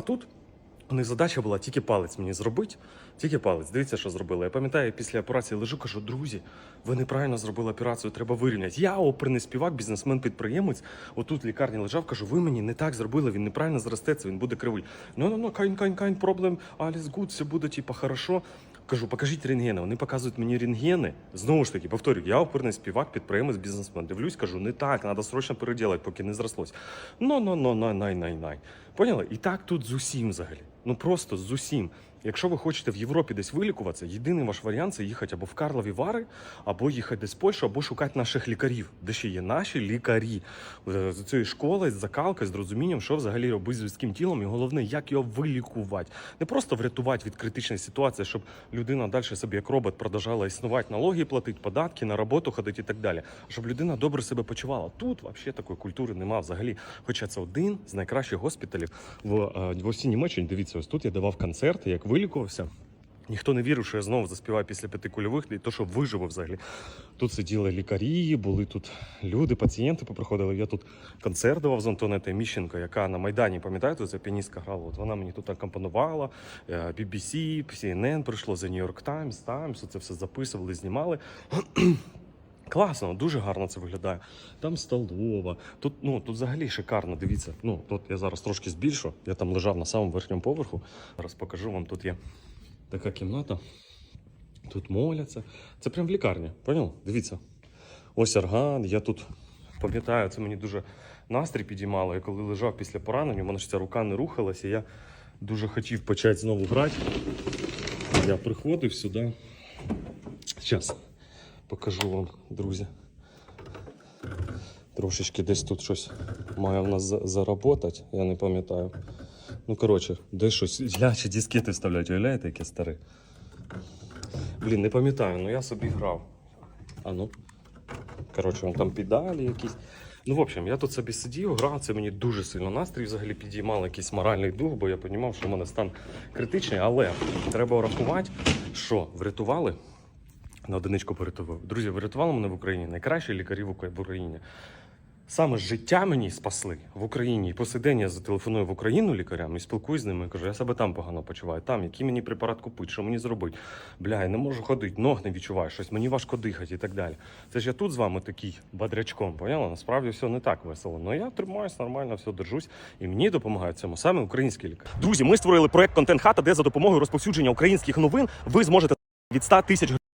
А тут у них задача була тільки палець мені зробити, тільки палець. Дивіться, що зробили. Я пам'ятаю, після операції лежу, кажу, друзі, ви неправильно зробили операцію, треба вирівняти. Я оперний співак, бізнесмен-підприємець. Отут в лікарні лежав, кажу, ви мені не так зробили, він неправильно зростеться, він буде кривий. Ну, ну, ну, кайн, кайн, кайн, проблем, alles good, все буде, типа, хорошо. Кажу, покажіть рентгени. Вони показують мені рентгени. Знову ж таки, повторюю, я оперний співак, підприємець, бізнесмен. Дивлюсь, кажу, не так, треба срочно переділати, поки не зрослось. Ну, ну, ну, най, най, най, най. Поняли? І так тут з усім взагалі. Ну просто з усім. Якщо ви хочете в Європі десь вилікуватися, єдиний ваш варіант це їхати або в Карлові Вари, або їхати десь в Польщу, або шукати наших лікарів, де ще є наші лікарі Е, з цієї школи, з закалки, з розумінням, що взагалі робити з людським тілом, і головне, як його вилікувати. Не просто врятувати від критичної ситуації, щоб людина далі собі як робот продовжала існувати, налоги платити, податки, на роботу ходити і так далі. Щоб людина добре себе почувала. Тут взагалі такої культури немає взагалі. Хоча це один з найкращих госпіталів в, е, в осінній Німеччині. Дивіться, ось тут я давав концерти, як вилікувався. Ніхто не вірив, що я знову заспіваю після п'яти кульових, і то, що виживу взагалі. Тут сиділи лікарі, були тут люди, пацієнти поприходили. Я тут концерт давав з Антонетою Міщенко, яка на Майдані, пам'ятаєте, ця піаністка грала. От вона мені тут акомпонувала. е, BBC, CNN прийшло, The New York Times, Times, це все записували, знімали. Класно, дуже гарно це виглядає. Там столова. Тут, ну, тут взагалі шикарно. Дивіться. Ну, тут я зараз трошки збільшу. Я там лежав на самому верхньому поверху. Зараз покажу вам. Тут є така кімната. Тут моляться. Це прям в лікарні. Поняв? Дивіться. Ось орган. Я тут пам'ятаю, це мені дуже настрій підіймало. Я коли лежав після поранення, у мене ж ця рука не рухалася. Я дуже хотів почати знову грати. Я приходив сюди. Зараз покажу вам, друзі. Трошечки десь тут щось має в нас заработати, я не пам'ятаю. Ну, коротше, десь щось. Я ще дискети вставляють, уявляєте, яке старе. Блін, не пам'ятаю, ну я собі грав. А ну. Коротше, там педалі якісь. Ну, в общем, я тут собі сидів, грав, це мені дуже сильно настрій взагалі підіймав якийсь моральний дух, бо я розумів, що в мене стан критичний, але треба врахувати, що врятували. На одиничку порятував. Друзі, врятували мене в Україні найкращі лікарі в Україні. Саме життя мені спасли в Україні. І по день я зателефоную в Україну лікарям і спілкуюсь з ними. Кажу, я себе там погано почуваю. Там, який мені препарат купити, що мені зробити? Бля, я не можу ходити, ног не відчуваю, щось мені важко дихати і так далі. Це ж я тут з вами такий бодрячком, поняла? Насправді все не так весело. Ну я тримаюсь нормально, все держусь, і мені допомагають цьому саме українські лікарі. Друзі, ми створили проект Контент Хата, де за допомогою розповсюдження українських новин ви зможете від 100 тисяч гривень